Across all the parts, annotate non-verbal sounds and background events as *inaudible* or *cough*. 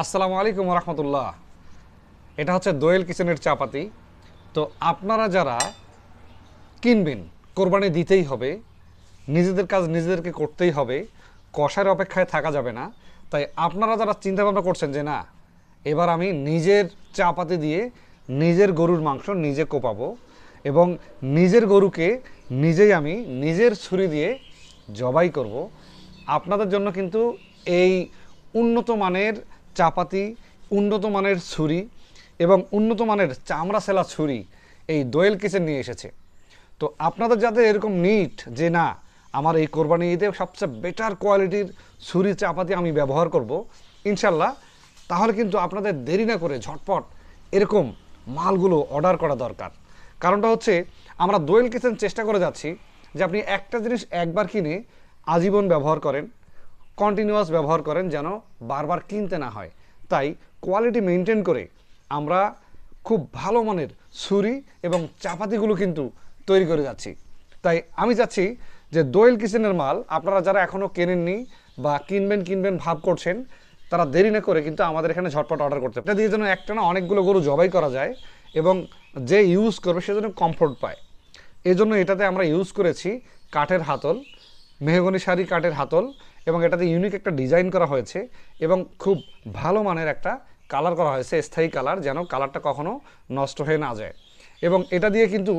আসসালামু আলাইকুম রহমতুল্লাহ এটা হচ্ছে দোয়েল কিচেনের চাপাতি। তো আপনারা যারা কিনবেন, কোরবানি দিতেই হবে, নিজেদের কাজ নিজেদেরকে করতেই হবে, কষার অপেক্ষায় থাকা যাবে না। তাই আপনারা যারা চিন্তা ভাবনা করছেন যে না, এবার আমি নিজের চাপাতি দিয়ে নিজের গরুর মাংস নিজে কোপাবো এবং নিজের গরুকে নিজেই আমি নিজের ছুরি দিয়ে জবাই করব, আপনাদের জন্য কিন্তু এই উন্নত মানের চাপাতি, উন্নত মানের ছুরি এবং উন্নত মানের চামড়া সেলা ছুরি এই দোয়েল কিচেন নিয়ে এসেছে। তো আপনাদের যাদের এরকম নিট যে না, আমার এই কোরবানি ঈদে সবচেয়ে বেটার কোয়ালিটির ছুরি, চাপাতি আমি ব্যবহার করব ইনশাল্লাহ তাহলে কিন্তু আপনাদের দেরি না করে ঝটপট এরকম মালগুলো অর্ডার করা দরকার। কারণটা হচ্ছে, আমরা দোয়েল কিচেন চেষ্টা করে যাচ্ছি যে আপনি একটা জিনিস একবার কিনে আজীবন ব্যবহার করেন। কন্টিনিউয়াস ব্যবহার করেন যেন বারবার কিনতে না হয়। তাই কোয়ালিটি মেনটেন করে আমরা খুব ভালো মানের ছুরি এবং চাপাতিগুলো কিন্তু তৈরি করে যাচ্ছি। তাই আমি চাচ্ছি যে দোয়েল কিচেনের মাল আপনারা যারা এখনও কেনেননি বা কিনবেন কিনবেন, ভাব করছেন, তারা দেরি না করে কিন্তু আমাদের এখানে ঝটপট অর্ডার করতে এটা দিয়ে যেন একটা না অনেকগুলো গরু জবাই করা যায় এবং যে ইউজ করবে সে যেন কমফোর্ট পায়। এই জন্য এটাতে আমরা ইউজ করেছি কাঠের হাতল, মেহগনি শাড়ি কাঠের হাতল এবং এটাতে ইউনিক একটা ডিজাইন করা হয়েছে এবং খুব ভালো মানের একটা কালার করা হয়েছে, স্থায়ী কালার যেন কালারটা কখনো নষ্ট হয়ে না যায়। এবং এটা দিয়ে কিন্তু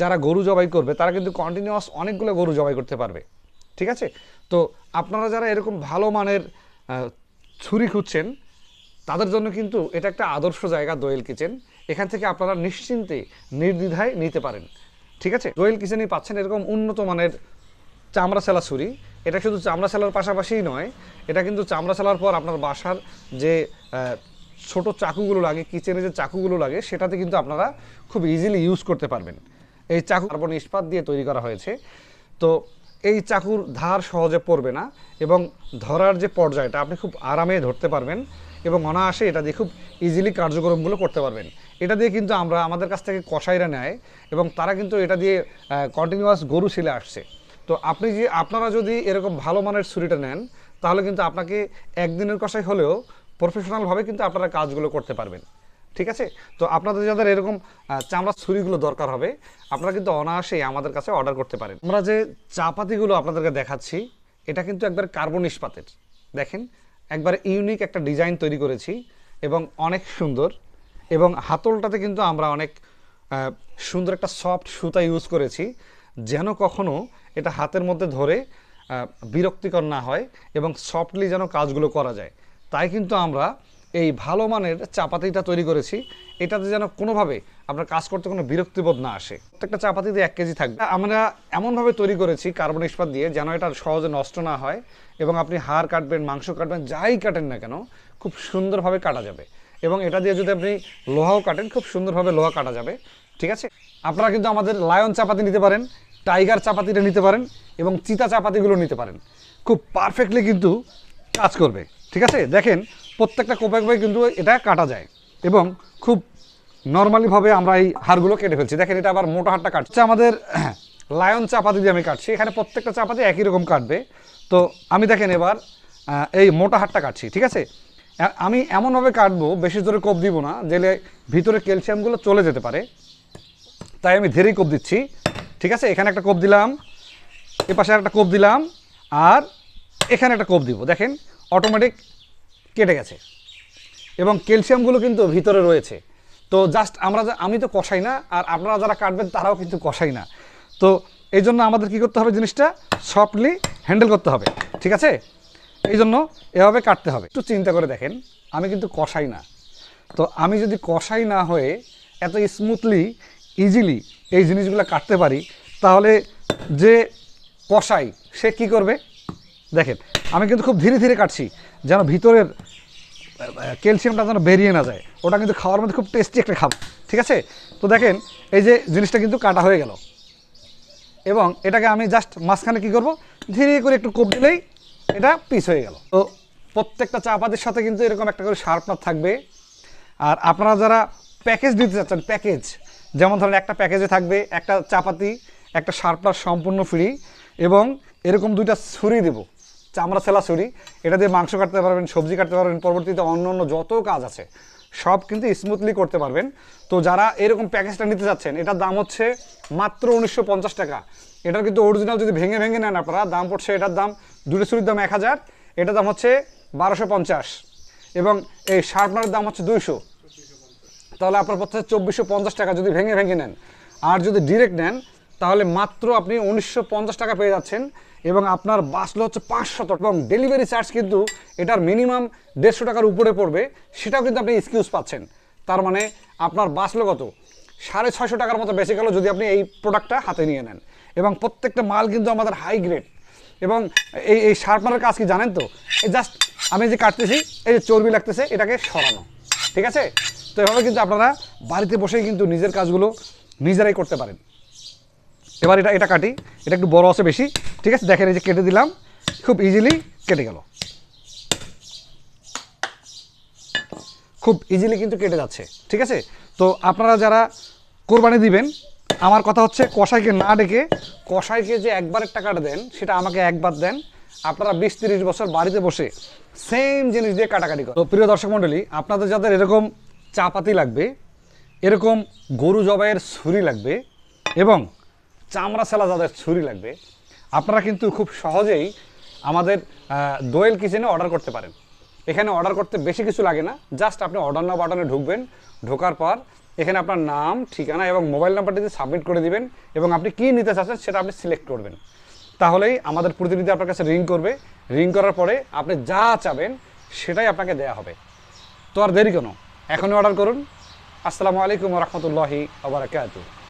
যারা গরু জবাই করবে, তারা কিন্তু কন্টিনিউয়াস অনেকগুলো গরু জবাই করতে পারবে। ঠিক আছে? তো আপনারা যারা এরকম ভালো মানের ছুরি খুঁজছেন, তাদের জন্য কিন্তু এটা একটা আদর্শ জায়গা দোয়েল কিচেন। এখান থেকে আপনারা নিশ্চিন্তে, নির্দ্বিধায় নিতে পারেন। ঠিক আছে? দোয়েল কিচেনই পাচ্ছেন এরকম উন্নত মানের চামড়া সেলা ছুরি। এটা শুধু চামড়া সেলার পাশাপাশিই নয়, এটা কিন্তু চামড়া সেলার পর আপনার বাসার যে ছোট চাকুগুলো লাগে কিচেনে যে চাকুগুলো লাগে, সেটাতে কিন্তু আপনারা খুব ইজিলি ইউজ করতে পারবেন। এই চাকু কার্বন ইস্পাত দিয়ে তৈরি করা হয়েছে। তো এই চাকুর ধার সহজে পড়বে না এবং ধরার যে পর্যায়টা আপনি খুব আরামে ধরতে পারবেন এবং অনায়াসে এটা দিয়ে খুব ইজিলি কার্যক্রমগুলো করতে পারবেন। এটা দিয়ে কিন্তু আমরা আমাদের কাছ থেকে কষাইরা নেয় এবং তারা কিন্তু এটা দিয়ে কন্টিনিউয়াস গরু ছিলে আসছে। তো আপনি যে, আপনারা যদি এরকম ভালো মানের ছুরিটা নেন, তাহলে কিন্তু আপনাকে একদিনের কষাই হলেও প্রফেশনালভাবে কিন্তু আপনারা কাজগুলো করতে পারবেন। ঠিক আছে? তো আপনাদের যাদের এরকম চামড়ার ছুরিগুলো দরকার হবে, আপনারা কিন্তু অনায়াসেই আমাদের কাছে অর্ডার করতে পারেন। আমরা যে চাপাতিগুলো আপনাদেরকে দেখাচ্ছি, এটা কিন্তু একবার কার্বন ইস্পাতের। দেখেন, একবার ইউনিক একটা ডিজাইন তৈরি করেছি এবং অনেক সুন্দর এবং হাতলটাতে কিন্তু আমরা অনেক সুন্দর একটা সফট সুতা ইউজ করেছি। যেন কখনো এটা হাতের মধ্যে ধরে বিরক্তিকর না হয় এবং সফটলি যেন কাজগুলো করা যায়। তাই কিন্তু আমরা এই ভালো মানের চাপাতিটা তৈরি করেছি। এটাতে যেন কোনোভাবে আপনার কাজ করতে কোনো বিরক্তিবোধ না আসে। প্রত্যেকটা চাপাতিতে এক কেজি থাকবে। আমরা এমনভাবে তৈরি করেছি কার্বন ইস্পাত দিয়ে যেন এটা সহজে নষ্ট না হয় এবং আপনি হাড় কাটবেন, মাংস কাটবেন, যাই কাটেন না কেন, খুব সুন্দরভাবে কাটা যাবে। এবং এটা দিয়ে যদি আপনি লোহাও কাটেন, খুব সুন্দরভাবে লোহা কাটা যাবে। ঠিক আছে? আপনারা কিন্তু আমাদের লায়ন চাপাতি নিতে পারেন টাইগার চাপাতিটা নিতে পারেন এবং চিতা চাপাতিগুলো নিতে পারেন। খুব পারফেক্টলি কিন্তু কাজ করবে, ঠিক আছে? দেখেন, প্রত্যেকটা কোপে কোপে কিন্তু এটা কাটা যায় এবং খুব নর্মালিভাবে আমরা এই হাড়গুলো কেটে ফেলছি। দেখেন, এটা আবার মোটা হাড়টা কাটছে। আমাদের *clears throat* লায়ন চাপাতি দিয়ে আমি কাটছি। এখানে প্রত্যেকটা চাপাতি একই রকম কাটবে। তো আমি দেখেন এবার এই মোটা হাড়টা কাটছি, ঠিক আছে? আমি এমনভাবে কাটবো, বেশি জোরে কোপ দিব না যেলে ভিতরে ক্যালসিয়ামগুলো চলে যেতে পারে। তাই আমি ধীরেই কোপ দিচ্ছি। ঠিক আছে? এখানে একটা কোপ দিলাম এ পাশে একটা কোপ দিলাম, আর এখানে একটা কোপ দিব। দেখেন অটোমেটিক কেটে গেছে। এবং ক্যালসিয়ামগুলো কিন্তু ভিতরে রয়েছে। তো জাস্ট আমরা আমি তো কষাই না, আর আপনারা যারা কাটবেন তারাও কিন্তু কষাই না। তো এই জন্য আমাদের কী করতে হবে জিনিসটা? সফটলি হ্যান্ডেল করতে হবে। ঠিক আছে? এই জন্য এভাবে কাটতে হবে। একটু চিন্তা করে দেখেন, আমি কিন্তু কষাই না। তো আমি যদি কষাই না হয়ে এত স্মুথলি ইজিলি এই জিনিসগুলো কাটতে পারি, তাহলে যে কষাই সে কি করবে? দেখেন, আমি কিন্তু খুব ধীরে ধীরে কাটছি, যেন ভিতরের ক্যালসিয়ামটা যেন বেরিয়ে না যায়। ওটা কিন্তু খাওয়ার মধ্যে খুব টেস্টি একটা খাব ঠিক আছে? তো দেখেন, এই যে জিনিসটা কিন্তু কাটা হয়ে গেল। এবং এটাকে আমি জাস্ট মাঝখানে কি করব? ধীরে করে একটু কোপ দিলেই এটা পিস হয়ে গেল। তো প্রত্যেকটা চাপাতির সাথে কিন্তু এরকম একটা করে শার্পনার থাকবে। আর আপনারা যারা প্যাকেজ দিতে চাচ্ছেন প্যাকেজ যেমন ধরেন একটা প্যাকেজে থাকবে একটা চাপাতি, একটা শার্পনার সম্পূর্ণ ফ্রি এবং এরকম দুইটা ছুরি দেব, চামড়া সেলা ছুরি। এটা দিয়ে মাংস কাটতে পারবেন, সবজি কাটতে পারবেন, পরবর্তীতে অন্য অন্য যত কাজ আছে, সব কিন্তু স্মুথলি করতে পারবেন। তো যারা এরকম প্যাকেজটা নিতে যাচ্ছেন এটার দাম হচ্ছে মাত্র উনিশশো পঞ্চাশ টাকা। এটার কিন্তু অরিজিনাল যদি ভেঙে ভেঙে নেন আপনারা, দাম পড়ছে এটার দাম দুটো ছুরির দাম এক হাজার, এটার দাম হচ্ছে বারোশো পঞ্চাশ। এবং এই শার্পনারের দাম হচ্ছে দুইশো। তাহলে আপনার পড়ছে চব্বিশশো পঞ্চাশ টাকা যদি ভেঙে ভেঙে নেন, আর যদি ডিরেক্ট নেন, তাহলে মাত্র আপনি উনিশশো পঞ্চাশ টাকা পেয়ে যাচ্ছেন এবং আপনার বাসলো হচ্ছে পাঁচশত এবং ডেলিভারি চার্জ কিন্তু এটার মিনিমাম দেড়শো টাকার উপরে পড়বে, সেটাও কিন্তু আপনি এক্সকিউজ পাচ্ছেন। তার মানে আপনার বাসলো কত? সাড়ে ছয়শো টাকার মতো বেঁচে গেল যদি আপনি এই প্রোডাক্টটা হাতে নিয়ে নেন। এবং প্রত্যেকটা মাল কিন্তু আমাদের হাই গ্রেড এবং এই এই শার্পনারের কাজ কি জানেন তো? এই জাস্ট আমি যে কাটতেছি, এই যে চর্বি লাগতেছে, এটাকে সরানো। ঠিক আছে? তো এভাবে কিন্তু আপনারা বাড়িতে বসেই কিন্তু নিজের কাজগুলো নিজেরাই করতে পারেন। এবার এটা এটা কাটি, এটা একটু বড় আছে বেশি। ঠিক আছে, দেখেন এই যে কেটে দিলাম, খুব ইজিলি কেটে গেল। খুব ইজিলি কিন্তু কেটে যাচ্ছে, ঠিক আছে? তো আপনারা যারা কোরবানি দিবেন, আমার কথা হচ্ছে কষাইকে না ডেকে কষাইকে যে একবারের টাকাটা দেন, সেটা আমাকে একবার দেন। আপনারা বিশ তিরিশ বছর বাড়িতে বসে সেম জিনিস দিয়ে কাটাকাটি করেন। তো প্রিয় দর্শক মণ্ডলী, আপনাদের যাদের এরকম চাপাতি লাগবে, এরকম গরু জবাইয়ের ছুরি লাগবে এবং চামড়া সেলা যাদের ছুরি লাগবে। আপনারা কিন্তু খুব সহজেই আমাদের দোয়েল কিচেনে অর্ডার করতে পারেন। এখানে অর্ডার করতে বেশি কিছু লাগে না, জাস্ট আপনি অর্ডার নাও বাটনে ঢুকবেন, ঢোকার পর এখানে আপনার নাম, ঠিকানা এবং মোবাইল নাম্বারটি দিয়ে সাবমিট করে দিবেন এবং আপনি কী নিতে চাচ্ছেন সেটা আপনি সিলেক্ট করবেন। তাহলেই আমাদের প্রতিনিধি আপনার কাছে রিং করবে। রিং করার পরে আপনি যা চাবেন সেটাই আপনাকে দেয়া হবে। তো আর দেরি কেন? এখনই অর্ডার করুন। আসসালামু আলাইকুম রহমতুল্লাহি আবরাকাতু